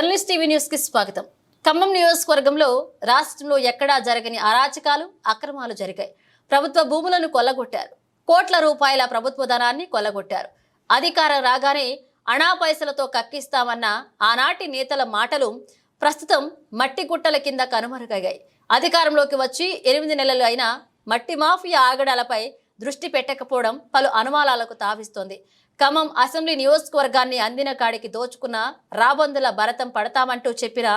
న్యూస్కి స్వాగతం. ఖమ్మం నియోజకవర్గంలో రాష్ట్రంలో ఎక్కడా జరగని అరాచకాలు అక్రమాలు జరిగాయి. ప్రభుత్వ భూములను కొల్లగొట్టారు. కోట్ల రూపాయల ప్రభుత్వ ధనాన్ని కొల్లగొట్టారు. అధికారం రాగానే అణా పైసలతో కక్కిస్తామన్న ఆనాటి నేతల మాటలు ప్రస్తుతం మట్టి గుట్టల కింద కనుమరుగయ్యాయి. అధికారంలోకి వచ్చి ఎనిమిది నెలలు అయినా మట్టి మాఫియా ఆగడాలపై దృష్టి పెట్టకపోవడం పలు అనుమానాలకు తావిస్తోంది. ఖమ్మం అసెంబ్లీ నియోజకవర్గాన్ని అందిన కాడికి దోచుకున్న రాబందుల భరతం పడతామంటూ చెప్పిన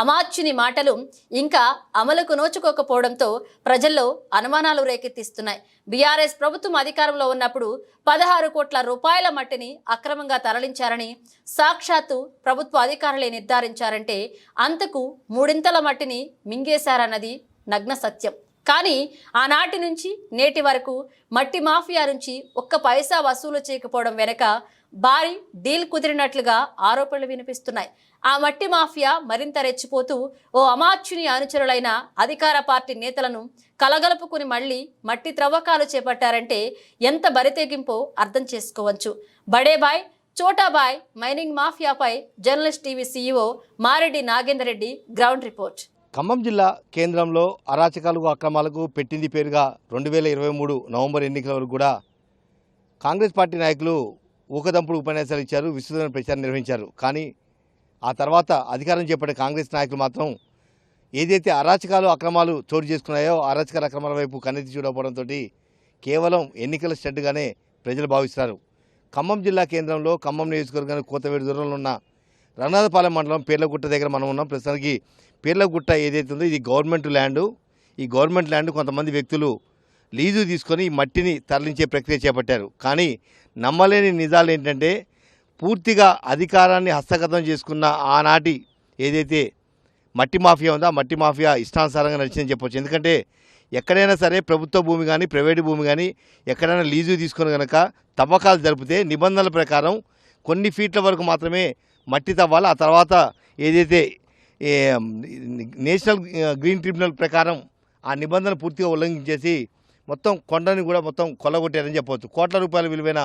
అమాచ్యుని మాటలు ఇంకా అమలుకు నోచుకోకపోవడంతో ప్రజల్లో అనుమానాలు రేకెత్తిస్తున్నాయి. బీఆర్ఎస్ ప్రభుత్వం అధికారంలో ఉన్నప్పుడు పదహారు కోట్ల రూపాయల మట్టిని అక్రమంగా తరలించారని సాక్షాత్తు ప్రభుత్వ అధికారులే నిర్ధారించారంటే అంతకు మూడింతల మట్టిని మింగేశారన్నది నగ్న సత్యం. కానీ ఆనాటి నుంచి నేటి వరకు మట్టి మాఫియా నుంచి ఒక్క పైసా వసూలు చేయకపోవడం వెనక భారీ డీల్ కుదిరినట్లుగా ఆరోపణలు వినిపిస్తున్నాయి. ఆ మట్టి మాఫియా మరింత రెచ్చిపోతూ ఓ అమాచ్యుని అనుచరులైన అధికార పార్టీ నేతలను కలగలుపుకుని మళ్ళీ మట్టి త్రవ్వకాలు చేపట్టారంటే ఎంత బరితెగింపో అర్థం చేసుకోవచ్చు. బడేబాయ్ చోటాబాయ్ mining మాఫియాపై journalist TV CEO Mareddy Nagender Reddy ground report. Khammam జిల్లా కేంద్రంలో అరాచకాలకు అక్రమాలకు పెట్టింది పేరుగా రెండు వేల ఇరవై మూడు నవంబర్ ఎన్నికల వరకు కూడా కాంగ్రెస్ పార్టీ నాయకులు ఊకదంపుడు ఉపన్యాసాలు ఇచ్చారు విస్తృతమైన ప్రచారం నిర్వహించారు. కానీ ఆ తర్వాత అధికారం చేపట్టే కాంగ్రెస్ నాయకులు మాత్రం ఏదైతే అరాచకాలు అక్రమాలు చోటు చేసుకున్నాయో అరాచకాల అక్రమాల వైపు కన్నెత్తి చూడకపోవడంతో కేవలం ఎన్నికల స్టడ్గానే ప్రజలు భావిస్తారు ఖమ్మం జిల్లా కేంద్రంలో ఖమ్మం నియోజకవర్గానికి కోతవేడు దూరంలో ఉన్న రంగనాథపాలెం మండలం పేర్లగుట్ట దగ్గర మనం ఉన్నాం. ప్రస్తుతానికి పేర్లగుట్ట ఏదైతే ఉందో ఇది గవర్నమెంట్ ల్యాండ్. ఈ గవర్నమెంట్ ల్యాండ్ కొంతమంది వ్యక్తులు లీజు తీసుకొని ఈ మట్టిని తరలించే ప్రక్రియ చేపట్టారు. కానీ నమ్మలేని నిజాలు ఏంటంటే పూర్తిగా అధికారాన్ని హస్తగతం చేసుకున్న ఆనాటి ఏదైతే మట్టి మాఫియా ఉందో ఆ మట్టి మాఫియా ఇష్టానుసారంగా నడిచిందని చెప్పొచ్చు. ఎందుకంటే ఎక్కడైనా సరే ప్రభుత్వ భూమి కానీ ప్రైవేటు భూమి కానీ ఎక్కడైనా లీజు తీసుకొని కనుక తవ్వకాలు జరిపితే నిబంధనల ప్రకారం కొన్ని ఫీట్ల వరకు మాత్రమే మట్టి తవ్వాలి? ఆ తర్వాత ఏదైతే నేషనల్ గ్రీన్ ట్రిబ్యునల్ ప్రకారం ఆ నిబంధన పూర్తిగా ఉల్లంఘించేసి మొత్తం కొండని కూడా మొత్తం కొల్లగొట్టారని చెప్పవచ్చు. కోట్ల రూపాయల విలువైన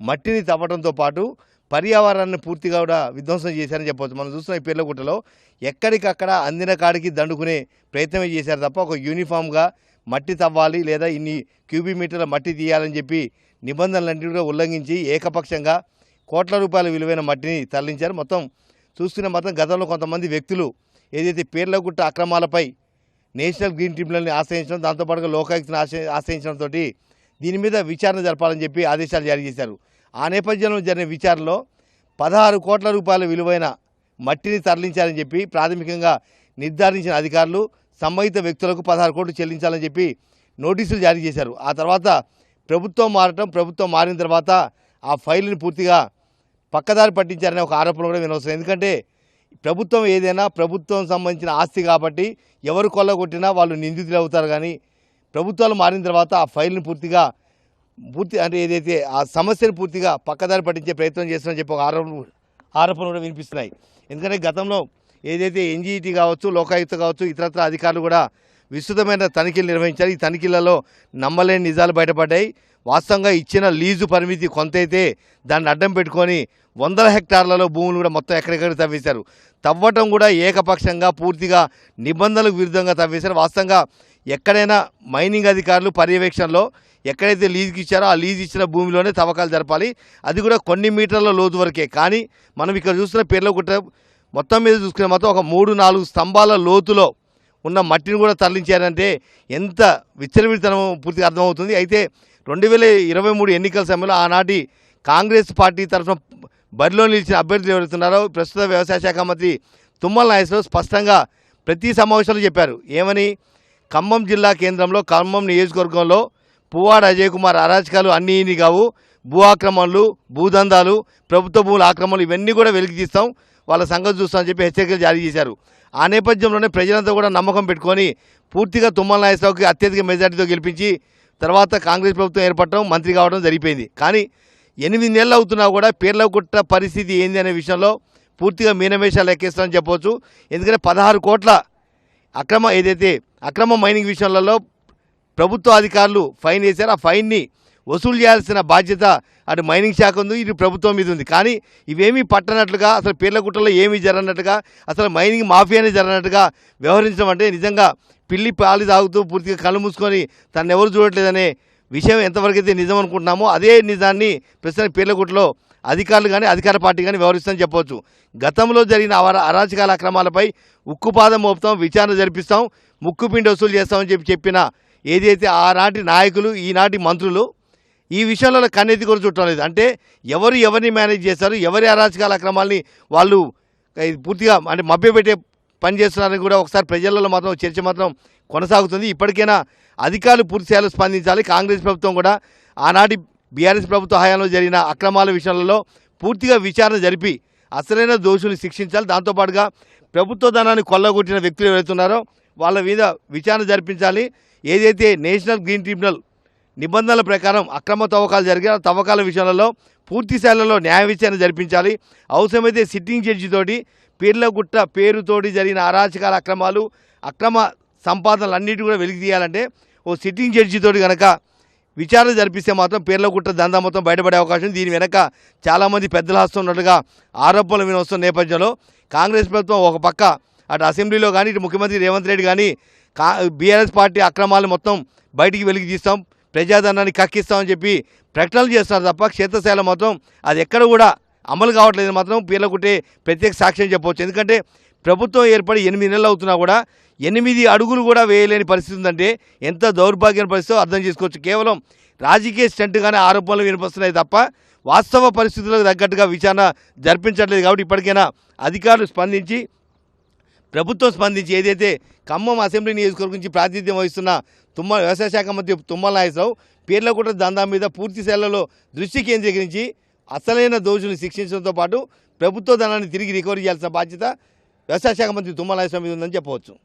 మట్టిని తవ్వడంతో పాటు పర్యావరణాన్ని పూర్తిగా కూడా విధ్వంసం చేశారని చెప్పవచ్చు. మనం చూస్తున్న ఈ పేర్లగుట్టలో ఎక్కడికక్కడ అందిన కాడికి దండుకునే ప్రయత్నమే చేశారు తప్ప ఒక యూనిఫామ్గా మట్టి తవ్వాలి లేదా ఇన్ని క్యూబిక్ మీటర్ల మట్టి తీయాలని చెప్పి నిబంధనలన్నింటినీ కూడా ఉల్లంఘించి ఏకపక్షంగా కోట్ల రూపాయల విలువైన మట్టిని తరలించారు. మొత్తం చూస్తున్న మొత్తం గతంలో కొంతమంది వ్యక్తులు ఏదైతే పేర్లగుట్ట అక్రమాలపై నేషనల్ గ్రీన్ ట్రిబ్యునల్ని ఆశ్రయించడం దాంతోపాటుగా లోకాయుక్తను ఆశ్రయించడంతో దీని మీద విచారణ జరపాలని చెప్పి ఆదేశాలు జారీ చేశారు. ఆ నేపథ్యంలో జరిగిన విచారణలో పదహారు కోట్ల రూపాయల విలువైన మట్టిని తరలించాలని చెప్పి ప్రాథమికంగా నిర్ధారించిన అధికారులు సంబంధిత వ్యక్తులకు పదహారు కోట్లు చెల్లించాలని చెప్పి నోటీసులు జారీ చేశారు. ఆ తర్వాత ప్రభుత్వం మారటం ప్రభుత్వం మారిన తర్వాత ఆ ఫైల్ని పూర్తిగా పక్కదారి పట్టించారనే ఒక ఆరోపణ కూడా వినవసరం ఎందుకంటే ప్రభుత్వం ఏదైనా ప్రభుత్వం సంబంధించిన ఆస్తి కాబట్టి ఎవరు కొల్లగొట్టినా వాళ్ళు నిందితులు అవుతారు కానీ ప్రభుత్వాలు మారిన తర్వాత ఆ ఫైల్ని పూర్తిగా పూర్తి అంటే ఏదైతే ఆ సమస్యను పూర్తిగా పక్కదారి పట్టించే ప్రయత్నం చేస్తున్నారని చెప్పి ఒక ఆరోపణ ఆరోపణలు కూడా వినిపిస్తున్నాయి. ఎందుకంటే గతంలో ఏదైతే ఎన్జీఈటీ కావచ్చు లోకాయుక్త కావచ్చు ఇతరత్ర అధికారులు కూడా విస్తృతమైన తనిఖీలు నిర్వహించారు. ఈ తనిఖీలలో నమ్మలేని నిజాలు బయటపడ్డాయి. వాస్తవంగా ఇచ్చిన లీజు పరిమితి కొంత అయితే దాన్ని అడ్డం పెట్టుకొని వందల హెక్టార్లలో భూములు కూడా మొత్తం ఎక్కడెక్కడ తవ్వేశారు. తవ్వటం కూడా ఏకపక్షంగా పూర్తిగా నిబంధనలకు విరుద్ధంగా తవ్వేశారు. వాస్తవంగా ఎక్కడైనా మైనింగ్ అధికారులు పర్యవేక్షణలో ఎక్కడైతే లీజుకి ఇచ్చారో ఆ లీజు ఇచ్చిన భూమిలోనే తవ్వకాలు జరపాలి. అది కూడా కొన్ని మీటర్ల లోతు వరకే. కానీ మనం ఇక్కడ చూస్తున్న పేర్లగుట్ట మొత్తం మీద చూసుకునే మొత్తం ఒక మూడు నాలుగు స్తంభాల లోతులో ఉన్న మట్టిని కూడా తరలించారంటే ఎంత విచ్చలవిడితనం పూర్తిగా అర్థమవుతుంది. అయితే రెండు వేల ఇరవై మూడు ఎన్నికల సమయంలో ఆనాటి కాంగ్రెస్ పార్టీ తరఫున బరిలో నిలిచిన అభ్యర్థులు ఎవరుతున్నారో ప్రస్తుత వ్యవసాయ శాఖ మంత్రి తుమ్మల నాగేశ్వరరావు స్పష్టంగా ప్రతి సమావేశంలో చెప్పారు. ఏమని? ఖమ్మం జిల్లా కేంద్రంలో ఖమ్మం నియోజకవర్గంలో పువ్వాడ అజయ్ కుమార్ అరాచకాలు అన్నీ ఇన్ని కావు. భూ ఆక్రమణలు భూదందాలు ప్రభుత్వ భూముల ఆక్రమణలు ఇవన్నీ కూడా వెలికి తీస్తాం. వాళ్ళ సంగతి చూస్తామని చెప్పి హెచ్చరికలు జారీ చేశారు. ఆ నేపథ్యంలోనే ప్రజలంతా కూడా నమ్మకం పెట్టుకొని పూర్తిగా తుమ్మల నాగేశ్వరరావుకి అత్యధిక మెజార్టీతో గెలిపించి తర్వాత కాంగ్రెస్ ప్రభుత్వం ఏర్పడటం మంత్రి కావడం జరిగిపోయింది. కానీ ఎనిమిది నెలలు అవుతున్నా కూడా పేర్లగుట్ట పరిస్థితి ఏంది అనే విషయంలో పూర్తిగా మీనమేషాలు ఎక్కేస్తామని చెప్పవచ్చు. ఎందుకంటే పదహారు కోట్ల అక్రమ ఏదైతే అక్రమ మైనింగ్ విషయాలలో ప్రభుత్వ అధికారులు ఫైన్ వేశారు. ఆ ఫైన్ని వసూలు చేయాల్సిన బాధ్యత అటు మైనింగ్ శాఖ ఉంది ఇటు ప్రభుత్వం మీద ఉంది. కానీ ఇవేమీ పట్టనట్లుగా అసలు పీర్లగుట్టలో ఏమీ జరగనట్టుగా అసలు మైనింగ్ మాఫియానే జరగనట్టుగా వ్యవహరించడం అంటే నిజంగా పిల్లి పాలు తాగుతూ పూర్తిగా కళ్ళు మూసుకొని తను ఎవరు చూడట్లేదనే విషయం ఎంతవరకు అయితే నిజం అనుకుంటున్నామో అదే నిజాన్ని ప్రస్తుతం పీర్లగుట్టలో అధికారులు కానీ అధికార పార్టీ కానీ వ్యవహరిస్తామని చెప్పవచ్చు. గతంలో జరిగిన అరాచకాల అక్రమాలపై ఉక్కుపాదం మోపుతాం విచారణ జరిపిస్తాం ముక్కుపిండి వసూలు చేస్తామని చెప్పి చెప్పిన ఏదైతే ఆనాటి నాయకులు ఈనాటి మంత్రులు ఈ విషయంలో కన్నెత్తి కూడా చుట్టం లేదు. అంటే ఎవరు ఎవరిని మేనేజ్ చేస్తారు ఎవరి అరాచకాల అక్రమాలని వాళ్ళు పూర్తిగా అంటే మభ్యపెట్టే పనిచేస్తున్నారని కూడా ఒకసారి ప్రజలలో మాత్రం చర్చ మాత్రం కొనసాగుతుంది. ఇప్పటికైనా అధికారులు పూర్తి స్థాయిలో స్పందించాలి. కాంగ్రెస్ ప్రభుత్వం కూడా ఆనాటి బీఆర్ఎస్ ప్రభుత్వ హయాంలో జరిగిన అక్రమాల విషయాలలో పూర్తిగా విచారణ జరిపి అసలైన దోషులు శిక్షించాలి. దాంతోపాటుగా ప్రభుత్వ ధనాన్ని కొల్లగొట్టిన వ్యక్తులు ఎవరైతున్నారో వాళ్ళ మీద విచారణ జరిపించాలి. ఏదైతే నేషనల్ గ్రీన్ ట్రిబ్యునల్ నిబంధనల ప్రకారం అక్రమ తవ్వకాలు జరిగిన తవ్వకాల విషయాలలో పూర్తి స్థాయిలో న్యాయ విచారణ జరిపించాలి. అవసరమైతే సిట్టింగ్ జడ్జితోటి పీర్లగుట్ట పేరుతోటి జరిగిన అరాచకాల అక్రమాలు అక్రమ సంపాదనలన్నిటి కూడా వెలికి తీయాలంటే ఓ సిట్టింగ్ జడ్జితోటి కనుక విచారణ జరిపిస్తే మాత్రం పేర్లగుట్ట దందా మొత్తం బయటపడే అవకాశం దీని వెనక చాలామంది పెద్దలు వస్తున్నట్టుగా ఆరోపణలు వినవస్తున్న నేపథ్యంలో కాంగ్రెస్ ప్రభుత్వం ఒక పక్క అటు అసెంబ్లీలో కానీ ఇటు ముఖ్యమంత్రి రేవంత్ రెడ్డి కానీ కా బీఆర్ఎస్ పార్టీ అక్రమాలు మొత్తం బయటికి వెలికి తీస్తాం ప్రజాధనాన్ని కక్కిస్తామని చెప్పి ప్రకటనలు చేస్తున్నారు తప్ప క్షేత్రస్థాయిలో మాత్రం అది ఎక్కడ కూడా అమలు కావట్లేదు మాత్రం పీర్లకుట్టే ప్రత్యేక సాక్ష్యం చెప్పవచ్చు ఎందుకంటే ప్రభుత్వం ఏర్పడి ఎనిమిది నెలలు అవుతున్నా కూడా ఎనిమిది అడుగులు కూడా వేయలేని పరిస్థితి ఉందంటే ఎంత దౌర్భాగ్యం పరిస్థితి అర్థం చేసుకోవచ్చు. కేవలం రాజకీయ స్టంట్గానే ఆరోపణలు వినిపిస్తున్నాయి తప్ప వాస్తవ పరిస్థితులకు తగ్గట్టుగా విచారణ జరిపించట్లేదు కాబట్టి ఇప్పటికైనా అధికారులు స్పందించి ప్రభుత్వం స్పందించి ఏదైతే ఖమ్మం అసెంబ్లీ నియోజకవర్గం నుంచి ప్రాతినిధ్యం వహిస్తున్న తుమ్మ వ్యవసాయ శాఖ మంత్రి తుమ్మల నాగేశ్వరరావు పీర్లకుట్ర దందా మీద పూర్తి స్థాయిలో దృష్టి కేంద్రీకరించి అసలైన దోషులను శిక్షించడంతో పాటు ప్రభుత్వ ధనాన్ని తిరిగి రికవరీ చేయాల్సిన బాధ్యత వ్యవసాయ శాఖ మంత్రి తుమ్మల మీద ఉందని చెప్పవచ్చు.